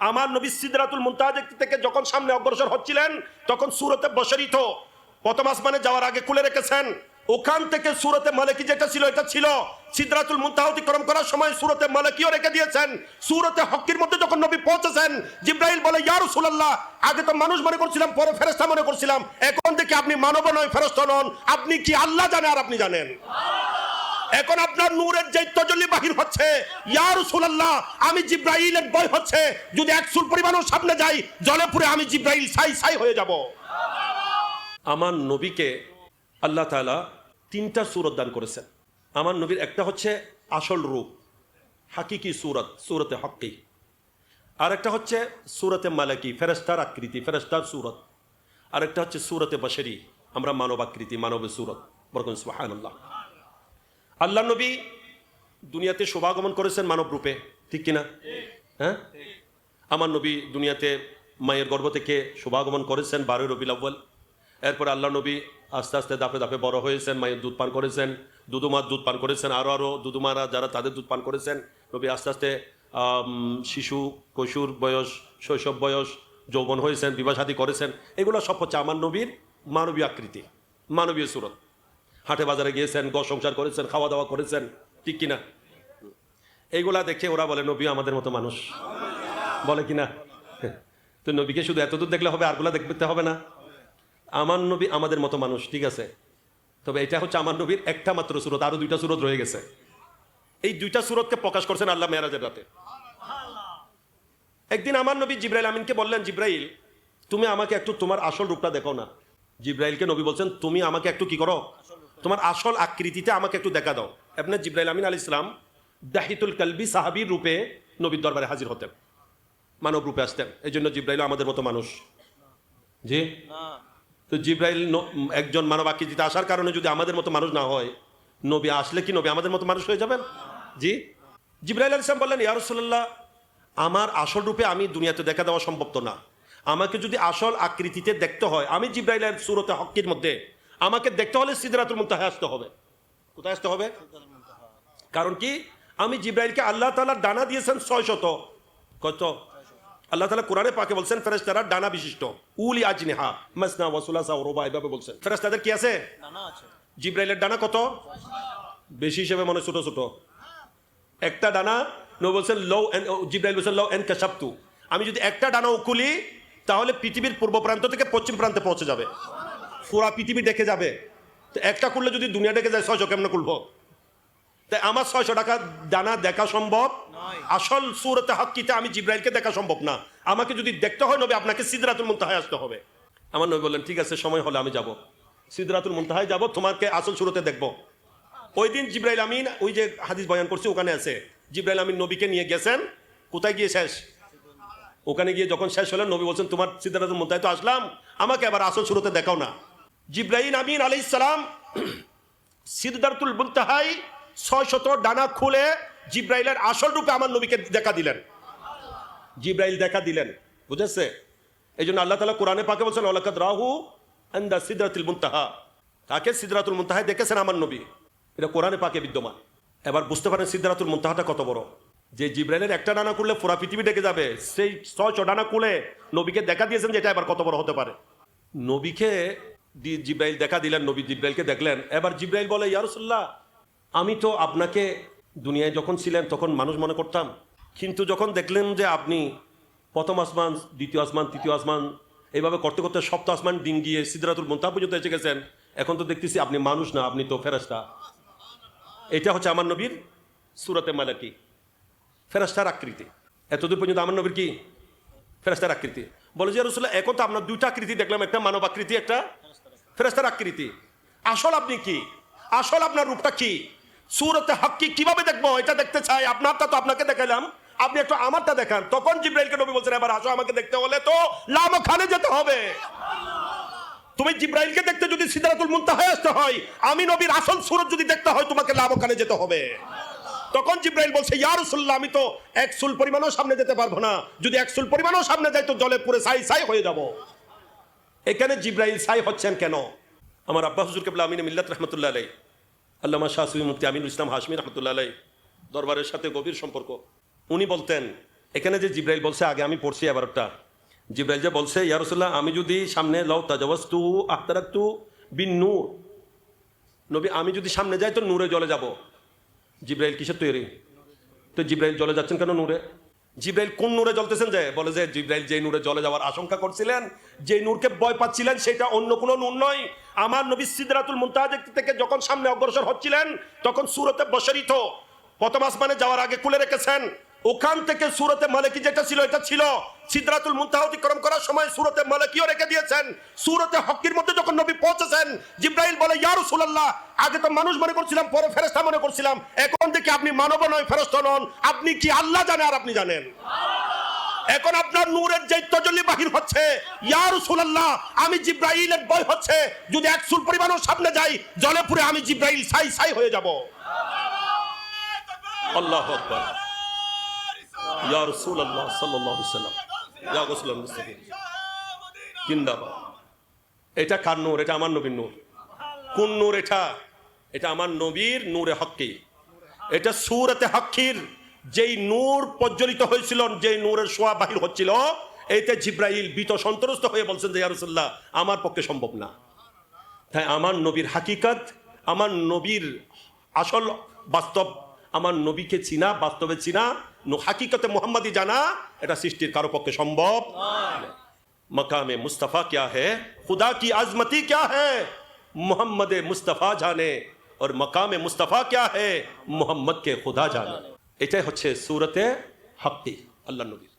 আমার নবী সিদরাতুল মুনতাহা দেখতে থেকে যখন সামনে অগ্রসর হচ্ছিলেন, তখন সুরতে বসরিত প্রথম আসমানে যাওয়ার আগে খুলে রেখেছেন। ওখান থেকে সুরতে মালিকি যেটা ছিল, এটা ছিল। সিদরাতুল মুনতাহা অতিক্রম করার সময় সুরতে মালিকিও রেখে দিয়েছেন। সুরতে হকির মধ্যে যখন নবী পৌঁছেছেন, জিব্রাইল বলে, ইয়া রাসূলুল্লাহ, আগে তো মানুষ মনে করছিলাম, পরে ফেরেশতা মনে করছিলাম। এখন থেকে আপনি মানব নয় ফেরেশতা নন। আপনি কি আল্লাহ জানে আর আপনি জানেন? এখন আপনার নূরের যে তজল্লি বাহির হচ্ছে, ইয়া রাসূলুল্লাহ, আমি জিব্রাইলের ভয় হচ্ছে, যদি এক সুল পরিমাণও সামনে যাই, জলে পুরে আমি জিব্রাইল সাই সাই হয়ে যাব। আমার নবীকে আল্লাহ তাআলা তিনটা সুরত দান করেছেন। আমার নবীর একটা হচ্ছে আসল রূপ, হাকিকি সুরত, সুরতে হকি আর একটা হচ্ছে সুরতে মালাকি ফেরেস্তার আকৃতি ফেরেস্তার সুরত। আর একটা হচ্ছে সুরতে বশরি আমরা মানব আকৃতি মানবের সুরত। বরকম সুবহানাল্লাহ। আল্লাহ নবী দুনিয়াতে শোভাগমন করেছেন মানব রূপে, ঠিক কিনা? হ্যাঁ? আমার নবী দুনিয়াতে মায়ের গর্ভ থেকে শোভাগমন করেছেন বারোই রবিল আব্বাল এরপরে আল্লাহ নবী আস্তে আস্তে দাপে দাপে বড় হয়েছেন, মায়ের দুধ পান করেছেন, দুদুমার দুধ পান করেছেন আরও আরও দুদুমারা যারা তাদের দুধ পান করেছেন, নবী আস্তে আস্তে শিশু, কৈশোর বয়স, শৈশব বয়স, যৌবন হয়েছেন, বিবাহ করেছেন, এগুলো সব হচ্ছে আমার নবীর মানবীয় আকৃতি, মানবীয় সুরত। হাটে বাজারে গিয়েছেন গ সংসার করেছেন খাওয়া দাওয়া করেছেন, ঠিক কিনা? এইগুলা দেখে ওরা বলে, নবী আমাদের মতো মানুষ। বলে কিনা? তো নবীকে শুধু এত দূর দেখলে হবে, আরগুলা দেখতে হবে না। আমার নবী আমাদের মতো মানুষ, ঠিক আছে? তবে এটা হচ্ছে আমার নবীর একটা মাত্র সুরত, আরও দুইটা সুরত রয়ে গেছে। এই দুইটা সুরতকে প্রকাশ করছেন আল্লাহ মেয়ারাজের রাতে। একদিন আমার নবী জিব্রাইল আমিনকে বললেন, জিব্রাইল, তুমি আমাকে একটু তোমার আসল রূপটা দেখো না। জিব্রাইলকে নবী বলছেন, তুমি আমাকে একটু কি করো? তোমার আসল আকৃতিতে আমাকে একটু দেখা দাও। আপনার জিব্রাইল আমিন আল ইসলাম দাহিতুল কালবি সাহাবির রূপে নবীর দরবারে হাজির হতেন। মানব রূপে আসতেন। এই জন্য জিব্রাইল আমাদের মতো মানুষ। জি? তো জিব্রাইল একজন মানব আকৃতিতে আসার কারণে যদি আমাদের মতো মানুষ না হয়, নবী আসলে কি নবী আমাদের মতো মানুষ হয়ে যাবেন? জি? জিব্রাইল আল ইসলাম বললেন ইয়ারসোল্লাহ আমার আসল রূপে আমি দুনিয়াতে দেখা দেওয়া সম্ভব তো না। আমাকে যদি আসল আকৃতিতে দেখতে হয়, আমি জিব্রাইলের সুরতে হকির মধ্যে আমাকে দেখতে হলে সিদরাতুল মুনতাহা আসতে হবে। কোথায় আসতে হবে? কারণ কি? আমি জিব্রাইলকে আল্লাহ তালা ডানা দিয়েছেন ছয় শত কত? আল্লাহ তালা কোরআনে পাকে বলছেন ফেরেশতারা ডানা বিশিষ্ট। উলি আজনিহা মাসনা ওয়া সুলাসা ওয়া এভাবে বলছেন। ফেরেশতাদের কি আছে? জিব্রাইলের ডানা কত? বেশি হিসেবে মনে ছোট ছোট। একটা ডানা নো বলছেন লৌ জিব্রাইল বলছেন লৌ এন কাশাপ্তু আমি যদি একটা ডানা উকুলি তাহলে পৃথিবীর পূর্ব প্রান্ত থেকে পশ্চিম প্রান্তে পৌঁছে যাবে। পুরা পৃথিবী ডেকে যাবে। তো একটা করলে যদি দুনিয়া ডেকে যায় ছয়শো কেমনে খুলবো? তাই আমার ছয়শো টাকা দানা দেখা সম্ভব? আসল সুরতে হাক্কিতে আমি জিব্রাইলকে দেখা সম্ভব না। আমাকে যদি দেখতে হয় নবী আপনাকে সিদরাতুল মুনতাহায় আসতে হবে। আমার নবী বললেন ঠিক আছে সময় হলে আমি যাব। সিদরাতুল মুনতাহায় যাব তোমাকে আসল সুরতে দেখব। ওই দিন জিব্রাইল আমিন ওই যে হাদিস বয়ান করছি ওখানে আছে। জিব্রাইল আমিন নবীকে নিয়ে গেছেন। কোথায় গিয়ে শেষ? ওখানে গিয়ে যখন শেষ হলেন নবী বলছেন তোমার সিদ্ধারাতুল মুনতাহায় তো আসলাম। আমাকে আবার আসল সুরতে দেখাও না। জিব্রাইল আমিন আলাইহিস সালাম সিদ্ধার্তুল মুনতাহাই ছয় শত ডানা খুলে জিব্রাইলের আসল রূপে আমার নবীকে দেখা দিলেন। জিব্রাইল দেখা দিলেন, বুঝেছে? এই জন্য আল্লাহ তালা কোরআনে পাকে বলছেন ওলাকাদ রাহু আন্দা সিদ্রাতুল মুনতাহা। তাকে সিদ্রাতুল মুনতাহায় দেখেছেন আমার নবী? এটা কোরআনে পাকে বিদ্যমান। এবার বুঝতে পারেন সিদ্ধাতুল মুনতাহাটা কত বড়। যে জিব্রাইলের একটা ডানা করলে পুরা পৃথিবী ডেকে যাবে, সেই ছয় ডানা খুলে নবীকে দেখা দিয়েছেন যে এটা এবার কত বড় হতে পারে। নবীকে দি- জিব্রাইল দেখা দিলেন, নবী জিব্রাইলকে দেখলেন। এবার জিব্রাইল বলে ইয়ারসুল্লাহ আমি তো আপনাকে দুনিয়ায় যখন ছিলেন তখন মানুষ মনে করতাম। কিন্তু যখন দেখলেন যে আপনি প্রথম আসমান, দ্বিতীয় আসমান, তৃতীয় আসমান, এইভাবে করতে করতে সপ্তাহ আসমান দিন গিয়ে সিদ্ধরাতুল মন্তা পর্যন্ত এসে গেছেন, এখন তো দেখতেছি আপনি মানুষ না, আপনি তো ফেরাস্তা এটা হচ্ছে আমার নবীর সুরতে মালাকি ফেরাস্তার আকৃতি। এতদূর পর্যন্ত আমার নবীর কি? ফেরাস্তার আকৃতি। বলে যে রসুল্লাহ এখন তো আপনার দুইটা আকৃতি দেখলাম, একটা মানব আকৃতি, একটা ফেরাস্তার আকৃতি। আসল আপনি কি? আসল আপনার রূপটা কি? সুরতে হাক্কি কীভাবে দেখব? এটা দেখতে চাই। আপনারটা তো আপনাকে দেখালাম। আপনি একটু আমারটা দেখান। তখন জিব্রাইলকে নবী বলছেন, এবার আসো আমাকে দেখতে হলে তো লাম খানে যেতে হবে। তুমি জিব্রাইলকে দেখতে যদি সিদ্ধারাতুল মুনতাহায় আসতে হয়, আমি নবীর আসল সুরত যদি দেখতে হয়, তোমাকে লাভ খানে যেতে হবে। তখন জিব্রাইল বলছে, ইয়া রাসূলুল্লাহ, আমি তো এক সুল পরিমাণও সামনে যেতে পারব না। যদি এক সুল পরিমাণও সামনে যাই, তো জলে পুরে সাই সাই হয়ে যাব। এখানে জিব্রাইল সাই হচ্ছেন কেন? আমার আব্বা হুজুর কেবলা আমিন মিল্লাত রহমতুল্লাহ আলাই আল্লামা শাহ সুই মুফতি আমিনুল ইসলাম হাসমি রহমতুল্লাহ আলাই দরবারের সাথে গভীর সম্পর্ক। উনি বলতেন, এখানে যে জিব্রাইল বলছে, আগে আমি পড়ছি এবারটা। জিব্রাইল যে বলছে ইয়ারসুল্লাহ আমি যদি সামনে লও তাজাবাস্তু আখতারাক্তু বিন নূর। নবী, আমি যদি সামনে যাই, তো নূরে জলে যাব। জিব্রাইল কিসের তৈরি? তো জিব্রাইল জলে যাচ্ছেন কেন নূরে? জিব্রাইল কোন নূরে জ্বলতেছেন যে? বলে যে জিব্রাইল যে নূরে জ্বলে যাওয়ার আশঙ্কা করছিলেন যে নূরকে ভয় পাচ্ছিলেন, সেটা অন্য কোনো নূর নয়। আমার নবী সিদরাতুল মুনতাহা থেকে যখন সামনে অগ্রসর হচ্ছিলেন, তখন সুরতে বসরিত প্রথম আসমানে যাওয়ার আগে খুলে রেখেছেন। ওখান থেকে সুরতে মালিকি যেটা ছিল, এটা ছিল। সিদরাতুল মুনতাহা অতিক্রম করার সময় সুরতে মালিকিও রেখে দিয়েছেন। সুরতে হকির মধ্যে যখন নবী পৌঁছেছেন, জিব্রাইল বলে, ইয়া রাসূলুল্লাহ, আগে তো মানুষ মনে করছিলাম, পরে ফেরেশতা মনে করছিলাম। এখন থেকে আপনি মানব নয়, ফেরেশতা নন। আপনি কি আল্লাহ জানে আর আপনি জানেন? এখন আপনার নূরের যে তজল্লি বাহির হচ্ছে, ইয়া রাসূলুল্লাহ, আমি জিব্রাইলের ভয় হচ্ছে। যদি এক সুর পরিমাণও সামনে যাই জলে পুরে আমি জিব্রাইল সাই সাই হয়ে যাব। আল্লাহু আকবার। ইয়া রাসূলুল্লাহ সাল্লাল্লাহু আলাইহি সাল্লাম এটা কার নূর? এটা আমার নবীর নূর। কোন নূর এটা? এটা আমার নবীর নূরে এটা যেই নূর প্রজ্বলিত হয়েছিল, যেই নূরের সোয়া বাহির হচ্ছিল এইতে জিব্রাইল বিত হয়ে বলছেন যে ইয়ারসুল্লাহ আমার পক্ষে সম্ভব না। তাই আমার নবীর হাকিকত, আমার নবীর আসল বাস্তব, আমার নবীকে চিনা, বাস্তবে চিনা হাকিকতে মোহাম্মদী জানা, এটা সৃষ্টির কারও পক্ষে সম্ভব মকামে মুস্তফা ক্যা হে কি আজমতি ক্যা হে মুস্তফা জানে, আর মকামে মুস্তফা ক্যা হে মোহাম্মদকে খুদা জানে। এটাই হচ্ছে সুরতে হাক্কি আল্লাহ নবীর।